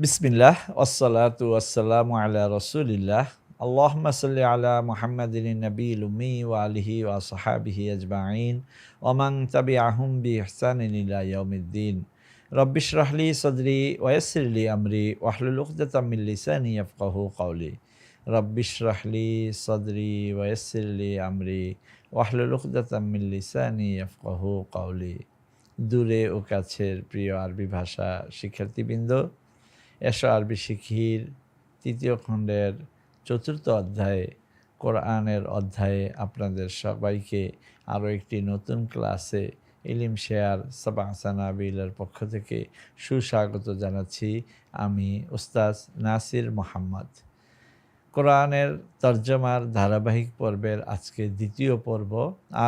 বিসমিল্লাহ আসসালাতু আসসালামু আলা রসুলিল্লাহ আল্লাহমা সাল্লি আলা মুহাম্মাদিন নবীল উম্মি ওয়া আলিহি ওয়া সাহাবিহি আজমাইন ওমান তাবি আহম বি ইহসানিন ইলা ইয়াউমিদ্দিন রব্বিশ রাহলি সদরি ওয়াসিরলি আমরি ওয়াহলুল উকদাতাম মিন লিসানি ইয়াফকাহু কওলি রব্বিশ রাহলি সদরি ওয়াসিরলি আমরি ওয়াহলুল উকদাতাম মিন লিসানি ইয়াফকাহু কওলি দূরে ও কাছের প্রিয় আরবি ভাষা শিক্ষার্থীবৃন্দ এসো আরবি শিখির তৃতীয় খণ্ডের চতুর্থ অধ্যায়ে, কোরআনের অধ্যায়ে আপনাদের সবাইকে আরও একটি নতুন ক্লাসে ইলিম শেয়ার সাবাসানাবিলের পক্ষ থেকে সুস্বাগত জানাচ্ছি আমি উস্তাজ নাসির মোহাম্মদ। কোরআনের তর্জমার ধারাবাহিক পর্বের আজকে দ্বিতীয় পর্ব,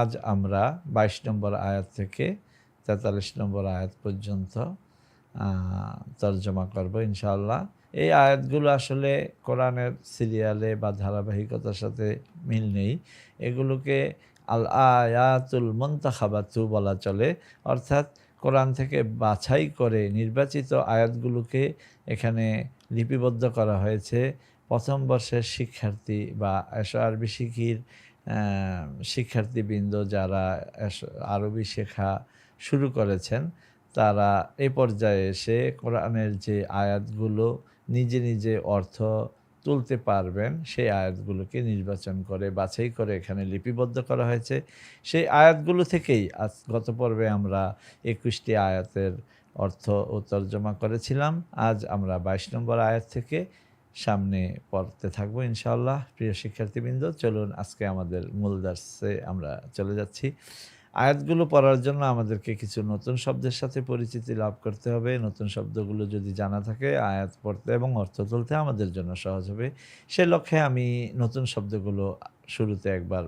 আজ আমরা বাইশ নম্বর আয়াত থেকে তেতাল্লিশ নম্বর আয়াত পর্যন্ত তর্জমা করব, ইনশাআল্লাহ। এই আয়াতগুলো আসলে কোরআনের সিরিয়ালে বা ধারাবাহিকতার সাথে মিল নেই। এগুলোকে আল আয়াতুল মন্তাখাবাতু বলা চলে। অর্থাৎ কোরআন থেকে বাছাই করে নির্বাচিত আয়াতগুলোকে এখানে লিপিবদ্ধ করা হয়েছে। প্রথম বর্ষের শিক্ষার্থী বা আরবি শিখির শিক্ষার্থীবৃন্দ যারা আরবি শেখা শুরু করেছেন তারা এ পর্যায়ে এসে কোরআনের যে আয়াতগুলো নিজে নিজে অর্থ তুলতে পারবেন, সেই আয়াতগুলোকে নির্বাচন করে, বাছাই করে এখানে লিপিবদ্ধ করা হয়েছে। সেই আয়াতগুলো থেকেই আজ গত পর্বে আমরা একুশটি আয়াতের অর্থ ও তর্জমা করেছিলাম। আজ আমরা বাইশ নম্বর আয়াত থেকে সামনে পড়তে থাকব ইনশাআল্লাহ। প্রিয় শিক্ষার্থীবৃন্দ, চলুন আজকে আমাদের মূল দার্সে আমরা চলে যাচ্ছি। আয়াতগুলো পড়ার জন্য আমাদেরকে কিছু নতুন শব্দের সাথে পরিচিতি লাভ করতে হবে। নতুন শব্দগুলো যদি জানা থাকে, আয়াত পড়তে এবং অর্থ তুলতে আমাদের জন্য সহজ হবে। সে লক্ষ্যে আমি নতুন শব্দগুলো শুরুতে একবার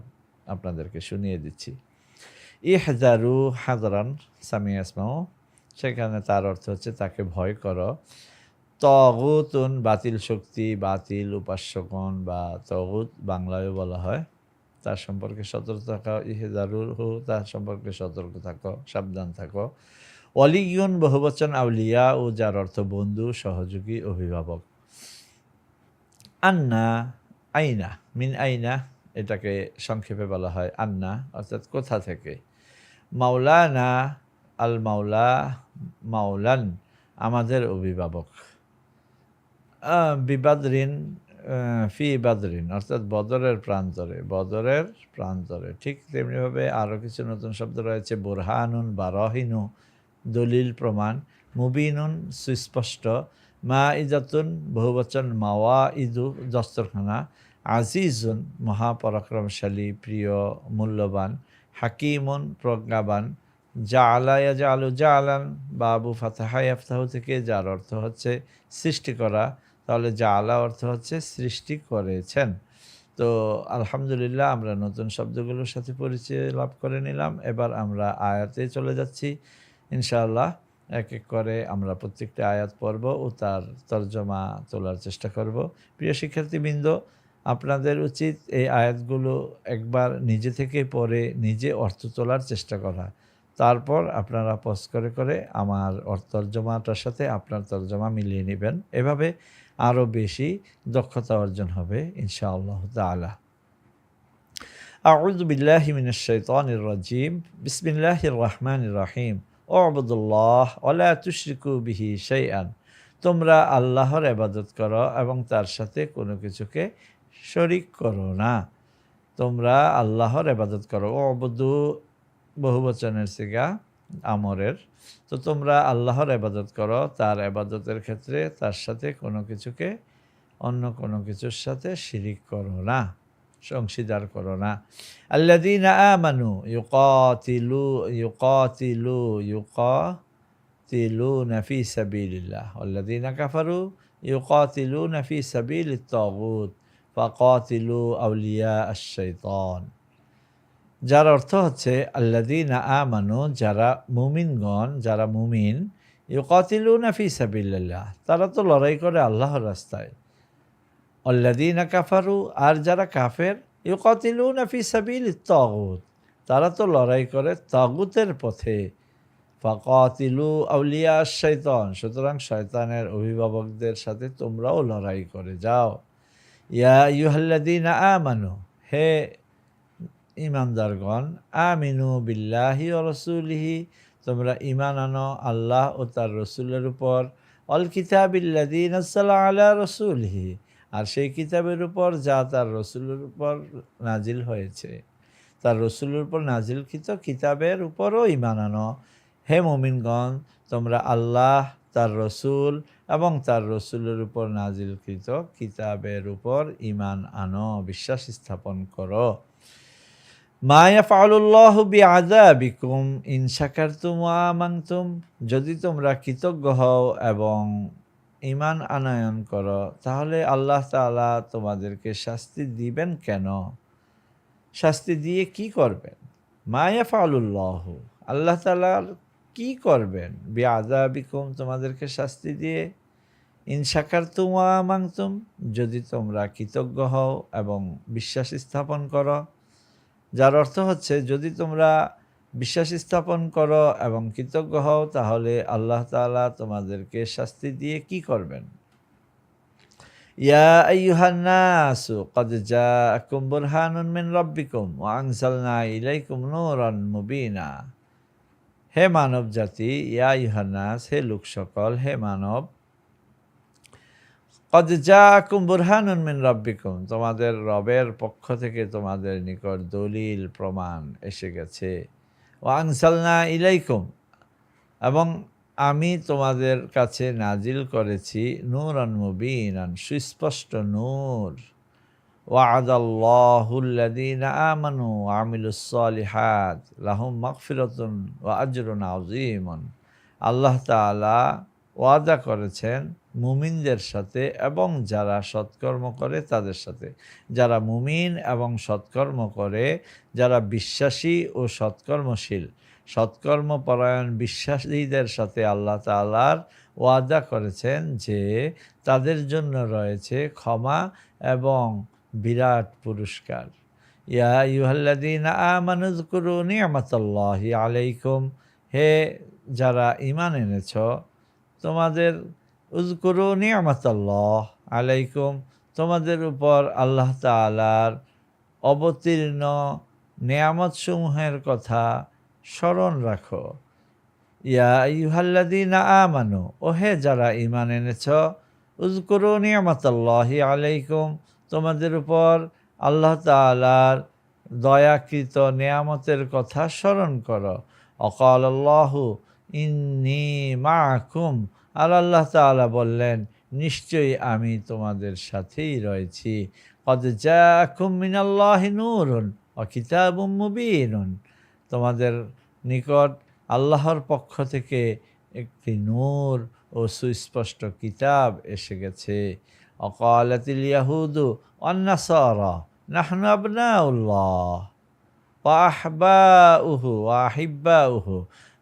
আপনাদেরকে শুনিয়ে দিচ্ছি। ইহজারু হাজারান সামি আসমাও সেখানে তার অর্থ হচ্ছে তাকে ভয় করো। তগুতুন, বাতিল শক্তি, বাতিল উপাস্যগণ বা তগুত বাংলায়ও বলা হয়। তার সম্পর্কে সতর্ক থাকো ইহেদারুর হু তার সম্পর্কে সতর্ক থাকো, সাবধান থাকো। অলিগুন বহুবচন আউলিয়া ও যার অর্থ বন্ধু, সহযোগী, অভিভাবক। আন্না, আইনা, মিন আইনা, এটাকে সংক্ষেপে বলা হয় আন্না, অর্থাৎ কোথা থেকে? মাওলানা, আল মাওলা, মাওলান, আমাদের অভিভাবক। বিবাদরিন ফি বাদরিন, অর্থাৎ বদরের প্রান্তরে বদরের প্রান্তরে। ঠিক তেমনিভাবে আরও কিছু নতুন শব্দ রয়েছে, বোরহানুন বা রহিনু, দলিল প্রমাণ, মুবিনুন, সুস্পষ্ট মা ইজাতুন বহুবচন মাওয়া ইদু দস্তরখানা, আজিজুন, মহাপরাক্রমশালী, প্রিয়, মূল্যবান, হাকিমুন, প্রজ্ঞাবান যা আলায়া যা আলু যা আলান বাবু ফাতাহাই আফতাহ থেকে, যার অর্থ হচ্ছে সৃষ্টি করা তাহলে যা আলা অর্থ হচ্ছে সৃষ্টি করেছেন। তো আলহামদুলিল্লাহ আমরা নতুন শব্দগুলোর সাথে পরিচয় লাভ করে নিলাম। এবার আমরা আয়াতে চলে যাচ্ছি। ইনশাআল্লাহ এক এক করে আমরা প্রত্যেকটা আয়াত পড়ব ও তার তর্জমা তোলার চেষ্টা করব। প্রিয় শিক্ষার্থীবৃন্দ, আপনাদের উচিত এই আয়াতগুলো একবার নিজে থেকে পড়ে নিজে অর্থ তোলার চেষ্টা করা। তারপর আপনারা পজ করে করে আমার তর্জমাটার সাথে আপনার তর্জমা মিলিয়ে নেবেন এভাবে আরও বেশি দক্ষতা অর্জন হবে ইনশাআল্লাহ তালা أعوذ بالله من الشيطان الرجيم بسم الله الرحمن الرحيم اعبدوا الله ولا تشركوا به شيئا তোমরা আল্লাহর এবাদত করো এবং তার সাথে কোনো কিছুকে শরিক করো না তোমরা আল্লাহর এবাদত করো অবধু বহুবচনের সিগা, আমরের। তো তোমরা আল্লাহর আবাদত করো, তার আবাদতের ক্ষেত্রে তার সাথে কোনো কিছুকে, অন্য কোনো কিছুর সাথে শিরিক করো না, অংশীদার করো না। আল্লাদিন আমানু ইউকাতিলু ইউকাতিলু ইউকাতিলু নফি সাবিল্লাহ আল্লাদিন কাফারু ইউকাতিলু নফি সাবিল তগুত, ফাকাতিলু আউলিয়া আশ-শাইতান। যার অর্থ হচ্ছে আল্লাদিনা আমানু যারা মুমিনগণ, যারা মুমিন, ইউকাতিলুনা ফি সাবিল্লাহ তারা তো লড়াই করে আল্লাহর রাস্তায়। আল্লাদিনা কাফারু আর যারা কাফের, ইউকাতিলুনা ফি সাবিল তগুত। তারা তো লড়াই করে তগুতের পথে। ফাকাতিলু আউলিয়া শৈতান সুতরাং শয়তানের অভিভাবকদের সাথে তোমরাও লড়াই করে যাও। ইয়া ইউহাল্লাদিন আমানু হে ইমানদারগণ আমিনু বিল্লাহি ও রসুলিহি। তোমরা ইমান আনো আল্লাহ ও তার রসুলের উপর। অল কিতাবিল্লাদিন আলা রসুলহি। আর সেই কিতাবের উপর যা তার রসুলের উপর নাজিল হয়েছে। তার রসুলের উপর নাজিলকৃত কিতাবের উপরও ইমান আনো। হে মোমিনগণ, তোমরা আল্লাহ, তার রসুল এবং তার রসুলের উপর নাজিলকৃত কিতাবের উপর ইমান আনো। বিশ্বাস স্থাপন করো। মায়া ফাউল্লাহ বি আজাবিকুম ইন শাকারতুম আমাংতুম যদি তোমরা কৃতজ্ঞ হও এবং ইমান আনয়ন করো, তাহলে আল্লাহ তাআলা তোমাদেরকে শাস্তি দিবেন কেন? শাস্তি দিয়ে কি করবেন? মায়া ফাউল্লাহ আল্লাহ তাআলার কি করবেন? বি আজাবিকুম তোমাদেরকে শাস্তি দিয়ে? ইন শাকারতুম আমাংতুম যদি তোমরা কৃতজ্ঞ হও এবং বিশ্বাস স্থাপন করো যার অর্থ হচ্ছে, যদি তোমরা বিশ্বাস স্থাপন করো এবং কৃতজ্ঞ হও, তাহলে আল্লাহ তালা তোমাদেরকে শাস্তি দিয়ে কি করবেন? ইয়া হে মানব জাতি ইয়া ইউহান্নাস হে লোক সকল হে মানব কদ জাকুম বুরহানুন মিন রব্বিকুম তোমাদের রবের পক্ষ থেকে তোমাদের নিকট দলিল, প্রমাণ এসে গেছে। ও আনসালনা ইলাইকুম। এবং আমি তোমাদের কাছে নাজিল করেছি নূর মুবিনান, সুস্পষ্ট নূর। ওয়াদাল্লাহুল্লাদিন আমানু আমিলুস সালিহাত। লাহুম মাগফিরাতুন ওয়া আজরুন আযীমুন। আল্লাহ তাআলা ওয়াদা করেছেন মুমিনদের সাথে এবং যারা সৎকর্ম করে তাদের সাথে। যারা মুমিন এবং সৎকর্ম করে, যারা বিশ্বাসী ও সৎকর্মশীল। সৎকর্মপরায়ণ বিশ্বাসীদের সাথে আল্লাহ তালার ওয়াদা করেছেন যে, তাদের জন্য রয়েছে ক্ষমা এবং বিরাট পুরস্কার। ইয়া ইউহাল্লাদিন আমানুজকুরু নিয়ামতাল্লাহি আলাইকুম। হে, যারা ইমান এনেছ, তোমাদের উজকুরু নিয়ামতাল্লাহ আলাইকুম। তোমাদের উপর আল্লাহ তালার অবতীর্ণ নিয়ামতসমূহের কথা স্মরণ রাখো। ইয়া ইউহাল্লাদিন আমানু ও হে যারা ইমান এনেছ উজকুরু নিয়ামতাল্লাহি আলাইকুম। তোমাদের উপর আল্লাহ তালার দয়াকৃত নিয়ামতের কথা স্মরণ করো। অকাল আল্লাহু ইন্নি মাকুম আর আল্লাহ তালা বললেন, নিশ্চয়ই আমি তোমাদের সাথেই রয়েছি। কদ যা মিনাল্লাহ নুরুন অকিতাব মুবিনুন। তোমাদের নিকট আল্লাহর পক্ষ থেকে একটি নূর ও সুস্পষ্ট কিতাব এসে গেছে। অকালাতিল ইয়াহুদু অন্নাসরা নাহনু আবনা উল্লাহ আহবা উহু আহিব্বা উহু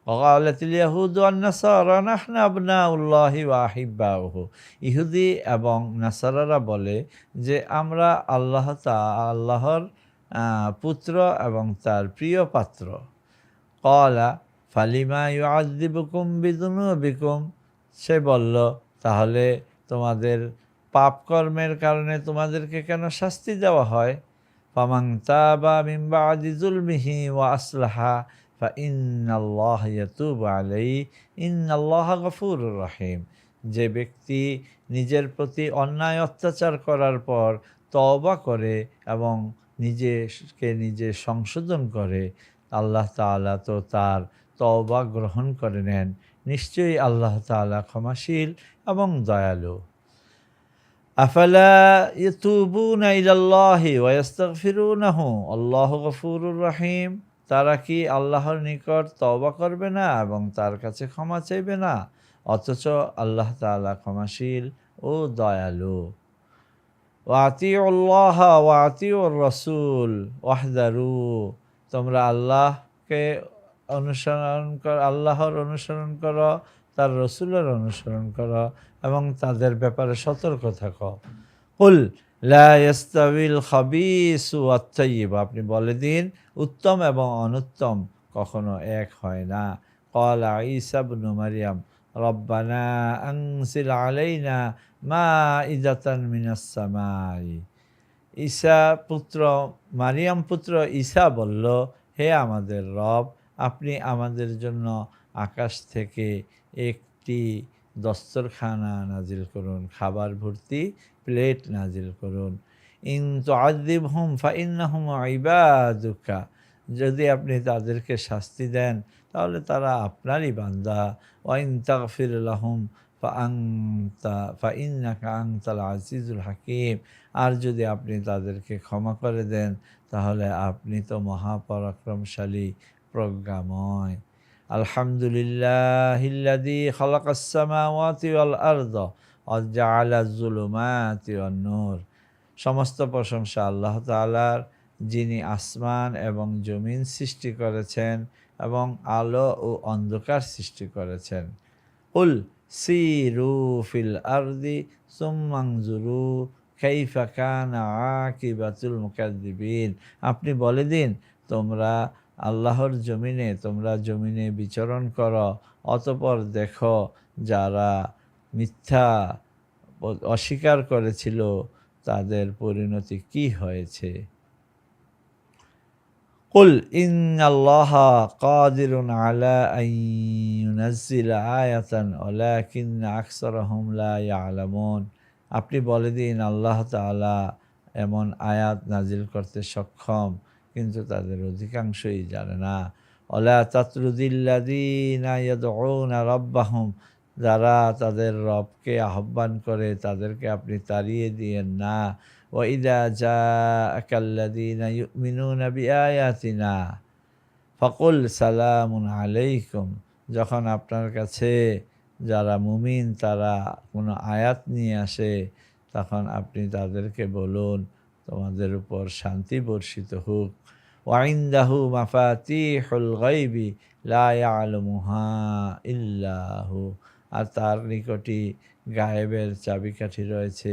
وقالت اليهود والنصارى نحن أبناء الله وأحباؤه ইহুদি এবং নাসারারা বলে যে আমরা আল্লাহ তা আল্লাহর পুত্র এবং তার প্রিয় পাত্র কলা ফালিমা ইউআযিবুকুম বিযুনুবিকুম সে বলল তাহলে তোমাদের পাপকর্মের কারণে তোমাদেরকে কেন শাস্তি দেওয়া হয় ফামাং তাবা মিন বাদি জুলমিহি ওয়া আসলাহা ফা ইন্নাল্লাহ ইয়াতুবু আলাইহি, ইন্নাল্লাহ গফুরুর রহিম। যে ব্যক্তি নিজের প্রতি অন্যায় অত্যাচার করার পর তওবা করে এবং নিজেকে নিজে সংশোধন করে, আল্লাহ তাআলা তো তার তওবা গ্রহণ করে নেন। নিশ্চয়ই আল্লাহ তাআলা ক্ষমাশীল এবং দয়ালু। আফালা ইতুবুনা ইলাল্লাহি ওয়া ইস্তাগফিরুনাহু আল্লাহু গফুরুর রহিম। তারা কি আল্লাহর নিকট তওবা করবে না এবং তার কাছে ক্ষমা চাইবে না? অথচ আল্লাহ তাআলা ক্ষমাশীল ও দয়ালু। ওয়াতি উল্লাহ ওয়াতি ওয়াতিউর রসুল ওয়াহদারু। তোমরা আল্লাহকে অনুসরণ কর, আল্লাহর অনুসরণ করো, তার রসুলের অনুসরণ করো এবং তাদের ব্যাপারে সতর্ক থাকো। কুল লাস্তাবিল খাবিস আত্মাইব আপনি বলে দিন, উত্তম এবং অনুত্তম কখনো এক হয় না। কলা ইসাবনু মারিয়াম, রব্বানা আংসিল আলাইনা মা ইজাতান মিনাসমাই ঈসা পুত্র, মারিয়াম পুত্র ঈসা বলল, হে আমাদের রব, আপনি আমাদের জন্য আকাশ থেকে একটি দস্তরখানা নাজিল করুন। খাবার ভর্তি প্লেট নাজিল করুন। ইন তুআযিব হুম ফাইন্নাহুম ইবাদুকা। যদি আপনি তাদেরকে শাস্তি দেন, তাহলে তারা আপনারই বান্দা। ওয়াইন ফাইন্নাকা আনতাল আজিজুল হাকিম। আর যদি আপনি তাদেরকে ক্ষমা করে দেন, তাহলে আপনি তো মহাপরাক্রমশালী প্রজ্ঞাময়। আলহামদুলিল্লাহিল্লাযী খালাকাস সামাওয়াতি ওয়াল আরদ। নূর। সমস্ত প্রশংসা আল্লাহ তাআলার, যিনি আসমান এবং জমিন সৃষ্টি করেছেন এবং আলো ও অন্ধকার সৃষ্টি করেছেন। উল সিরু ফিল আরদি সুম্মাংজুরু কাইফা আপনি বলে দিন, তোমরা আল্লাহর জমিনে, তোমরা জমিনে বিচরণ করো, অতপর দেখো যারা মিথ্যা অস্বীকার করেছিল তাদের পরিণতি কি হয়েছে قل إن الله قادر على أن ينزل آية ولكن أكثرهم لا يعلمون আপনি বলে দিন আল্লাহ তাআলা এমন আয়াত নাজিল করতে সক্ষম কিন্তু তাদের অধিকাংশই জানে না ওলা তাতরুদিল্লাদিনা ইয়াদউনা রাব্বাহুম যারা তাদের রবকে আহ্বান করে, তাদেরকে আপনি তাড়িয়ে দিয়েন না। ওয়াইদা জাআকাল্লাদিনা ইউমিনুনা বিআয়াতিনা ফাকুল সালামুন আলাইকুম। যখন আপনার কাছে যারা মুমিন, তারা কোনো আয়াত নিয়ে আসে, তখন আপনি তাদেরকে বলুন, তোমাদের উপর শান্তি বর্ষিত হোক। ওয়াইন্দাহু মাফাতিহুল গাইবি লা ইয়ালামুহা ইল্লাহু। আর তার নিকটই গায়েবের চাবিকাঠি রয়েছে।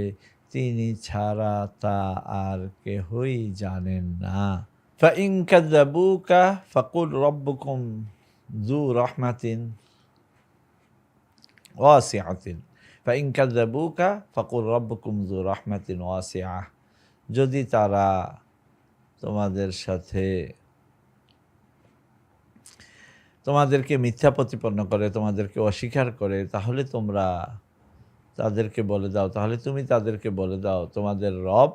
তিনি ছাড়া তা আর কেহই জানেন না। ফাইং কাজাবুকা ফাকুল রব্বুকুম জু রহমাতিন ওয়াসিয়াতিন ফাইং কাজাবুকা রব্বকুম রব্বুকুম জু রহমাতিন ওয়াসিয়া যদি তারা তোমাদের সাথে তোমাদেরকে মিথ্যা প্রতিপন্ন করে, তোমাদেরকে অস্বীকার করে, তাহলে তোমরা তাদেরকে বলে দাও, তাহলে তুমি তাদেরকে বলে দাও। তোমাদের রব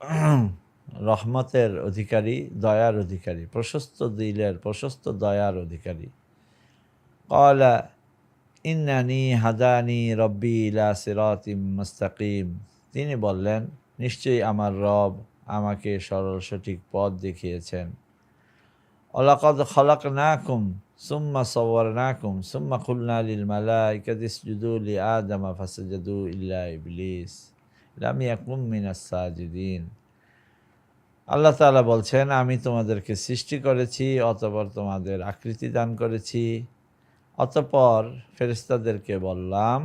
রহমতের অধিকারী, দয়ার অধিকারী, প্রশস্ত দিলের, প্রশস্ত দয়ার অধিকারী। কলা ইন্নানি হাদানি রব্বি ইলা সিরাতিম মুস্তাকিম। তিনি বললেন, নিশ্চয়ই আমার রব আমাকে সরল সঠিক পথ দেখিয়েছেন। ওলাকদ খলাক নাকুম সুম্মা সবর নাকুম সুম্মা খুলনা লিল মালাইকাত ইসজুদু লি আদমা ফাসাজাদু ইল্লা ইবলিস লাম ইয়াকুম মিনাস সাজিদিন আল্লাহ তাআলা বলছেন, আমি তোমাদেরকে সৃষ্টি করেছি, অতপর তোমাদের আকৃতি দান করেছি। অতপর ফেরেশতাদেরকে বললাম,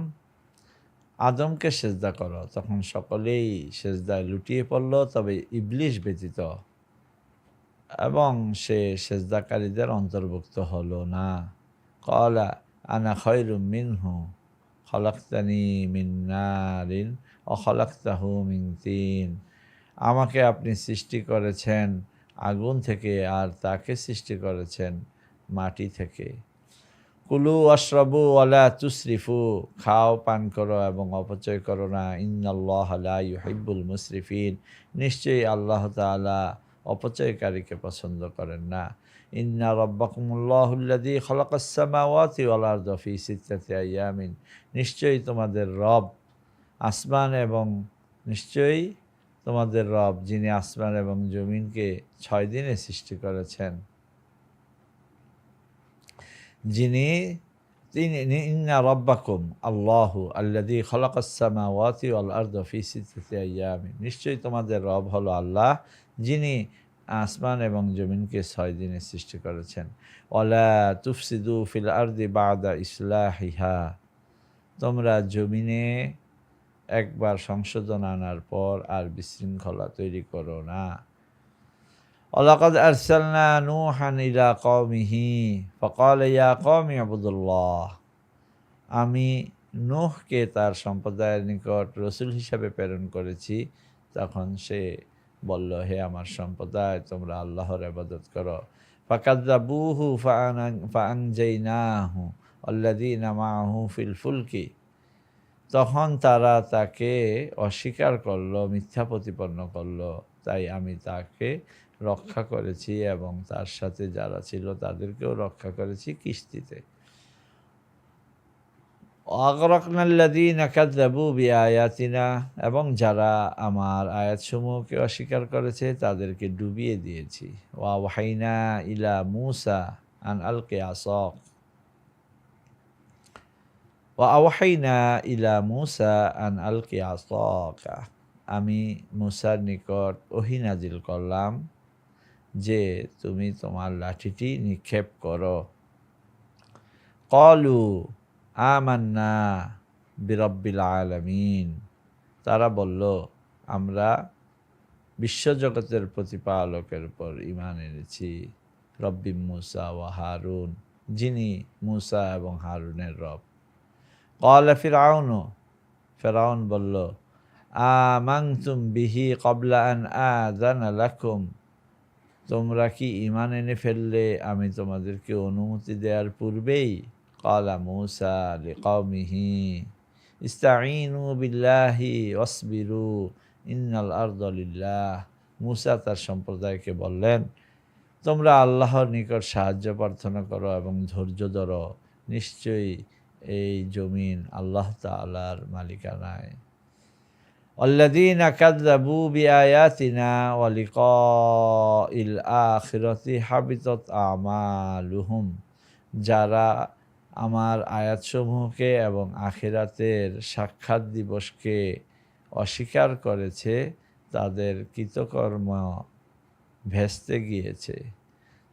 আদমকে সেজদা করো। তখন সকলেই সেজদায় লুটিয়ে পড়ল, তবে ইবলিশ ব্যতীত এবং সে সেজদাকারীদের অন্তর্ভুক্ত হলো না। কলা, আনা খয়রু মিনহু, খলাক্তানি মিন নারিন ও খলাক্তাহু মিন তিন। আমাকে আপনি সৃষ্টি করেছেন, আগুন থেকে, আর তাকে সৃষ্টি করেছেন, মাটি থেকে। কুলু অশ্রবু আলা তুসরিফু খাও, পান করো এবং অপচয় করো না। ইন্নাল্লাহ আলা ইউহিব্বুল মুসরিফিন নিশ্চয়ই আল্লাহ তাআলা অপচয়কারীকে পছন্দ করেন না। ইন্না রব্বাকুমুল্লাহুল্লাযী খালাকাস সামাওয়াতি ওয়াল আরদা ফি সিত্তাতি আইয়ামিন নিশ্চয়ই তোমাদের রব আসমান এবং নিশ্চয়ই তোমাদের রব যিনি আসমান এবং জমিনকে ছয় দিনে সৃষ্টি করেছেন। যিনি তিনি ইন্না রব্বাকুম আল্লাহু আল্লাদি খলাকাসমা ওয়াতি আল আর্দ ফি সিদ্দিতে আয়ামিন। নিশ্চয়ই তোমাদের রব হলো আল্লাহ, যিনি আসমান এবং জমিনকে ছয় দিনে সৃষ্টি করেছেন। ওলা তুফসিদু ফিল আর্দি বাদা ইসলাহিহা। তোমরা জমিনে একবার সংশোধন আনার পর আর বিশৃঙ্খলা তৈরি করো না। ولقد أرسلنا نوحا إلى قومه فقال يا قوم اعبدوا الله আমি নূহকে তার সম্প্রদায়ের নিকট রসুল হিসাবে প্রেরণ করেছি তখন সে বলল হে আমার সম্প্রদায় তোমরা আল্লাহর আবাদত করো ফাকাদ্দাবুহু ফাআনজাইনাহু আল্লাযীনা মাআহু ফিল ফুলকি তখন তারা তাকে অস্বীকার করলো মিথ্যা প্রতিপন্ন করলো তাই আমি তাকে রক্ষা করেছি এবং তার সাথে যারা ছিল তাদেরকেও রক্ষা করেছি কিস্তিতে। অগরকনাল্লাদিন কাদ্দাবু বিআয়াতিনা এবং যারা আমার আয়াতসমূহকে অস্বীকার করেছে তাদেরকে ডুবিয়ে দিয়েছি। ওয়া ওয়াহাইনা ইলা মুসা আন আলকে আসক। ওয়া আওয়াহাইনা ইলা মুসা আন আলকে আসকা। আমি মুসার নিকট ওহিনাজিল করলাম। যে তুমি তোমার লাঠিটি নিক্ষেপ করো। কলু, আমান্না বিরব্বিল আলমিন। তারা বলল, আমরা বিশ্বজগতের প্রতিপালকের উপর ইমান এনেছি। রব্বি মুসা ও হারুন, যিনি মুসা এবং হারুনের রব। কলা ফিরাউনও ফেরাউন বলল আমাংতুম বিহি কবলা আন আ জানা লাকুম। তোমরা কি ইমান এনে ফেললে? আমি তোমাদেরকে অনুমতি দেওয়ার পূর্বেই কালা মুসা লিকাউমিহি ইস্তাইনু বিল্লাহি ওয়াসবিরু, ইন্নাল আরদলিল্লাহ মুসা তার সম্প্রদায়কে বললেন, তোমরা আল্লাহর নিকট সাহায্য প্রার্থনা করো এবং ধৈর্য ধরো। নিশ্চয়ই এই জমিন আল্লাহ তালার মালিকানায়। الذين كذبوا بآياتنا ولقاء الآخرة حبطت أعمالهم যারা আমার আয়াতসমূহকে এবং আখিরাতের সাক্ষাৎ দিবসকে অস্বীকার করেছে তাদের কৃতকর্ম ভেস্তে গিয়েছে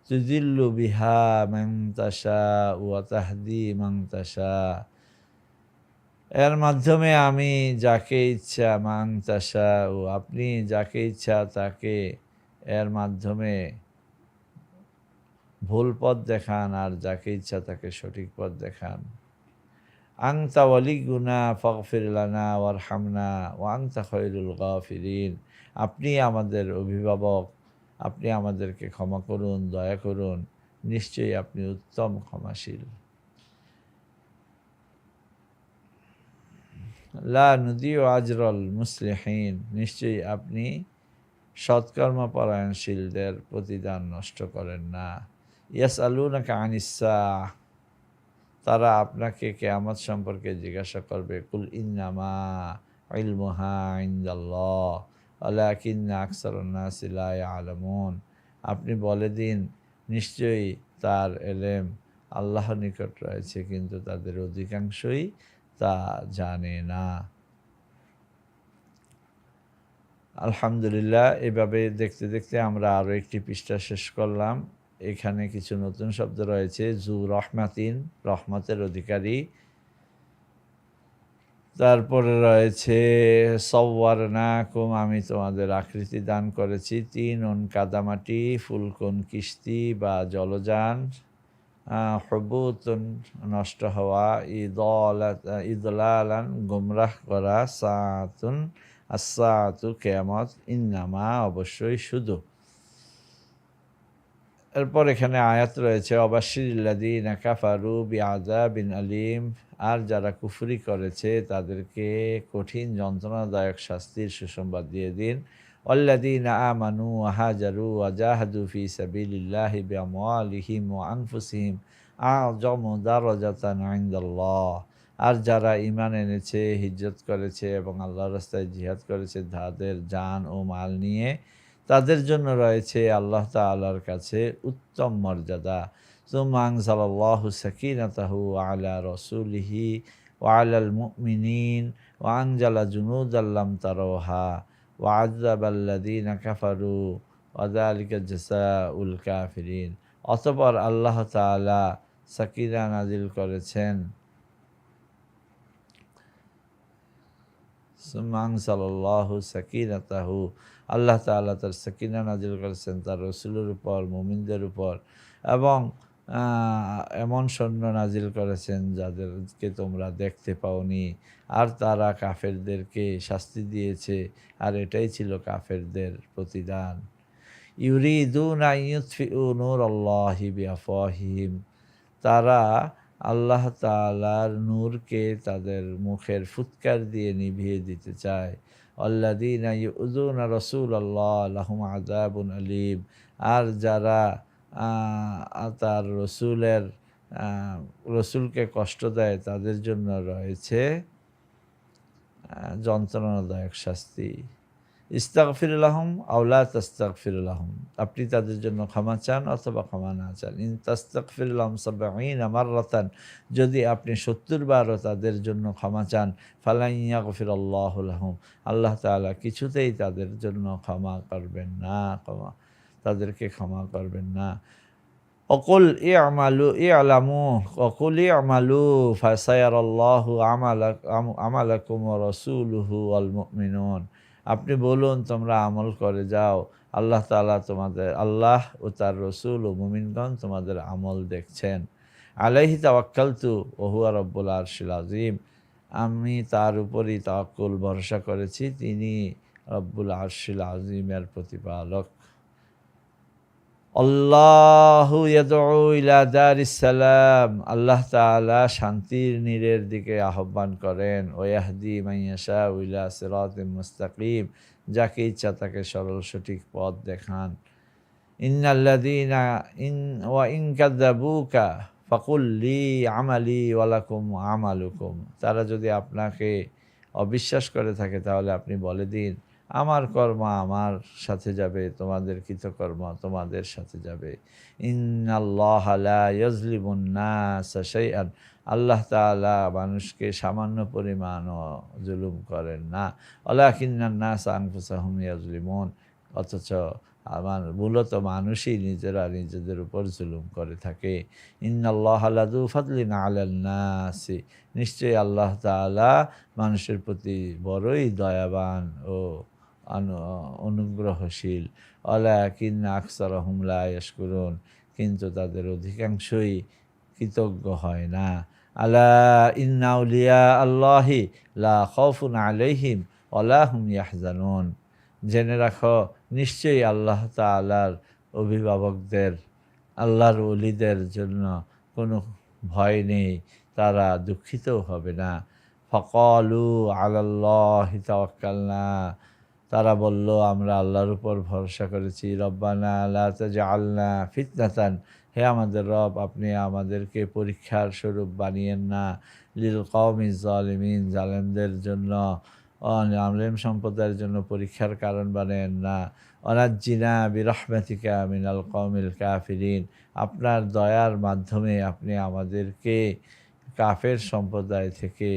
তুদিল্লু বিহা মাংতাসা ওয়া তাহদি মাংতাসা এর মাধ্যমে আমি যাকে ইচ্ছা মান চাষা ও আপনি যাকে ইচ্ছা তাকে এর মাধ্যমে ভুল পথ দেখান আর যাকে ইচ্ছা তাকে সঠিক পথ দেখান। আংতা ওয়ালি গুনা ফকফিরলানা ওয়ার হামনা ও আংতা খৈরুল গাফিরিন। আপনি আমাদের অভিভাবক, আপনি আমাদেরকে ক্ষমা করুন, দয়া করুন, নিশ্চয়ই আপনি উত্তম ক্ষমাশীল। লা নদীয় আজরল মুসলিহীন, নিশ্চয়ই আপনি সৎকর্ম পরায়ণশীলদের প্রতিদান নষ্ট করেন না। ইয়াস আলু নাকি আনিসা তারা আপনাকে কেয়ামত সম্পর্কে জিজ্ঞাসা করবে, কুল ইন্নামা ইলমুহা ইন্দাল্লাহ আলাকিন্না আকসরন্নাসিলাই আলমুন আপনি বলে দিন, নিশ্চয়ই তার এলেম আল্লাহর নিকট রয়েছে, কিন্তু তাদের অধিকাংশই তা জানে না। আলহামদুলিল্লাহ, এভাবে দেখতে দেখতে আমরা আরও একটি পৃষ্ঠা শেষ করলাম। এখানে কিছু নতুন শব্দ রয়েছে, জু রহমাতিন, রহমতের অধিকারী। তারপরে রয়েছে সওয়ার নাকুম আমি তোমাদের আকৃতি দান করেছি, তিন অন কাদামাটি, ফুলকন কিস্তি বা জলযান। হবুতুন নষ্ট হওয়া ঈদল ঈদলালান গুমরাহ করা, সাতুন আসাতু কেয়ামত ইন্নামা অবশ্যই শুধু। এরপর এখানে আয়াত রয়েছে অবাশিল্লাদিন কাফারু বিআদা বিন আলিম আর যারা কুফরি করেছে তাদেরকে কঠিন যন্ত্রণাদায়ক শাস্তির সুসংবাদ দিয়ে দিন। والذين آمنوا وهاجروا وجاهدوا في سبيل الله بأموالهم وأنفسهم أعظم درجة عند الله আর যারা ইমান এনেছে হিজ্জত করেছে এবং আল্লাহর রাস্তায় জিহাদ করেছে তাদের জান ও মাল নিয়ে তাদের জন্য রয়েছে আল্লাহ তাআলার কাছে উত্তম মর্যাদা সুমাং সাল্লাহু সাকিনাতাহু আলা রসুলিহি ওয়ালাল মুমিনিন ওয়াংজালা জুনুদ আল্লাম তারোহা ওয়াজাব আল্লাদিন কাফারু ওয়াদালিকা জাসাউল কাফিরিন। অতপর আল্লাহ তাআলা সাকিনা নাজিল করেছেন। সুমাংসাল্লাহ সাকিনাতাহু আল্লাহ তাআলা তার সাকিনা নাজিল করেছেন তার রসুলের উপর, মুমিনদের উপর এবং এমন সৈন্য নাজিল করেছেন যাদেরকে তোমরা দেখতে পাওনি। আর তারা কাফেরদেরকে শাস্তি দিয়েছে, আর এটাই ছিল কাফেরদের প্রতিদান। ইউরিদুন আইয়ুতফিউ নূর আল্লাহি বিআফওয়াহিহিম। তারা আল্লাহ তাআলার নূরকে তাদের মুখের ফুৎকার দিয়ে নিভিয়ে দিতে চায়। আল্লাদিনা ইউযুনা রাসূলুল্লাহ, লাহুম আযাবুন আলীম। আর যারা তার রসুলের রসুলকে কষ্ট দেয়, তাদের জন্য রয়েছে যন্ত্রণাদায়ক শাস্তি। ইস্তাগফিরুল্লাহম আউলা তাস্তাগফিরুল্লাহম। আপনি তাদের জন্য ক্ষমা চান অথবা ক্ষমা না চান। ইন তাস্তাগফিরুল্লাহম সাবাইন আমার রতান যদি আপনি সত্তর বারও তাদের জন্য ক্ষমা চান ফালাইয়া গফির আল্লাহম আল্লাহ তাআলা কিছুতেই তাদের জন্য ক্ষমা করবেন না, ক্ষমা তাদেরকে ক্ষমা করবেন না। অকুল ই আমালু ই আলামু অকুল ই আমালু ফাসায়ার আল্লাহ আমালাকুম রসুলহু আল মুমিনুন। আপনি বলুন, তোমরা আমল করে যাও। আল্লাহ তাআলা তোমাদের, আল্লাহ ও তার রসুল ও মুমিনগণ তোমাদের আমল দেখছেন। আলাইহি তাওয়াক্কালতু ওহুয়া রব্বুল আরশিল আজিম আমি তার উপরই তাওয়াক্কুল, ভরসা করেছি। তিনি রব্বুল আরশিল আজিমের প্রতিপালক। সালাম। আল্লাহ তাআলা শান্তির নীরের দিকে আহ্বান করেন, ওয়াহদি মাইয়াশা ইলা সিরাতিম মুস্তাকিম, যাকে ইচ্ছা তাকে সরল সঠিক পথ দেখান। ইন্নাল্লাযীনা ইন, ওয়া ইন কাযাবুকা ফাকুল লি আমালি ওয়ালাকুম আমালুকুম। তারা যদি আপনাকে অবিশ্বাস করে থাকে, তাহলে আপনি বলে দিন আমার কর্ম আমার সাথে যাবে, তোমাদের কৃতকর্ম তোমাদের সাথে যাবে। ইন্নাল্লাহ লা ইয়াজলিমুন নাসা শাইআন। আল্লাহ তাআলা মানুষকে সামান্য পরিমাণও জুলুম করেন না। ওয়ালাকিন্নান নাস আনফুসাহুম ইয়াজলিমুন। অথচ আমার মূলত মানুষই নিজেরা নিজেদের উপর জুলুম করে থাকে। ইন্নাল্লাহ লাদু ফাদলিন আলান নাসি। নিশ্চয়ই আল্লাহ তাআলা মানুষের প্রতি বড়ই দয়াবান ও অনুগ্রহশীল। অলা কিন্না আকসার হুমলা করুন কিন্তু তাদের অধিকাংশই কৃতজ্ঞ হয় না। আলা ইন্নাউলিয়া আল্লাহি লা খফুন আলাইহিম অলা হুম ইয়াহজানুন। জেনে রাখো, নিশ্চয়ই আল্লাহ তাআলার অভিভাবকদের, আল্লাহর ওলিদের জন্য কোনো ভয় নেই, তারা দুঃখিতও হবে না। ফকলু আলাল্লাহ তাওয়াক্কালনা। তারা বলল, আমরা আল্লাহর উপর ভরসা করেছি। রব্বানা আল্লাহ আল্লাহ ফিতনাতান। হে আমাদের রব, আপনি আমাদেরকে পরীক্ষার স্বরূপ বানিয়েন না। লিল কওমি জালিমিন জালেমদের জন্য আলেম সম্প্রদায়ের জন্য পরীক্ষার কারণ বানেন না। অনাজ্জিনা বিরহমাতিকা মিনাল কওমিল কাফিরিন। আপনার দয়ার মাধ্যমে আপনি আমাদেরকে কাফের সম্প্রদায় থেকে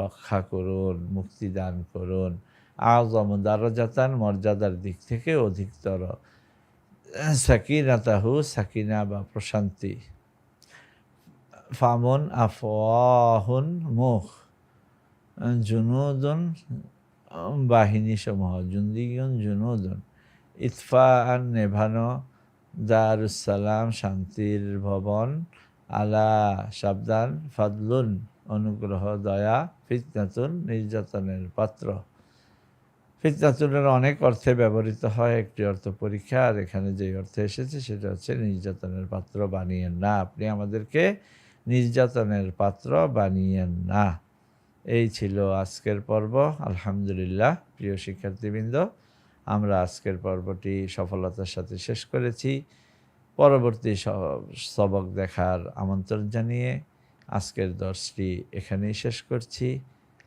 রক্ষা করুন, মুক্তি দান করুন। আজম দারজাতান মর্যাদার দিক থেকে অধিকতর। সাকিনাতাহু সাকিনা বা প্রশান্তি। ফামন আফওয়াহুন মুখ। জুনুদুন বাহিনী সমূহ জুন্দিগুন জুনুদুন। ইতফা আন নেভানো দারুসালাম শান্তির ভবন। আলা সাবধান ফাদলুন, অনুগ্রহ, দয়া, ফিতনাতুন, নির্যাতনের পাত্র। ফিতনাতুনের অনেক অর্থে ব্যবহৃত হয় একটি অর্থ পরীক্ষা, আর এখানে যে অর্থে এসেছে সেটা হচ্ছে নির্যাতনের পাত্র বানিয়েন না। আপনি আমাদেরকে নির্যাতনের পাত্র বানিয়েন না। এই ছিল আজকের পর্ব। আলহামদুলিল্লাহ, প্রিয় শিক্ষার্থীবৃন্দ, আমরা আজকের পর্বটি সফলতার সাথে শেষ করেছি। পরবর্তী সবক দেখার আমন্ত্রণ জানিয়ে আজকের দর্শটি এখানেই শেষ করছি।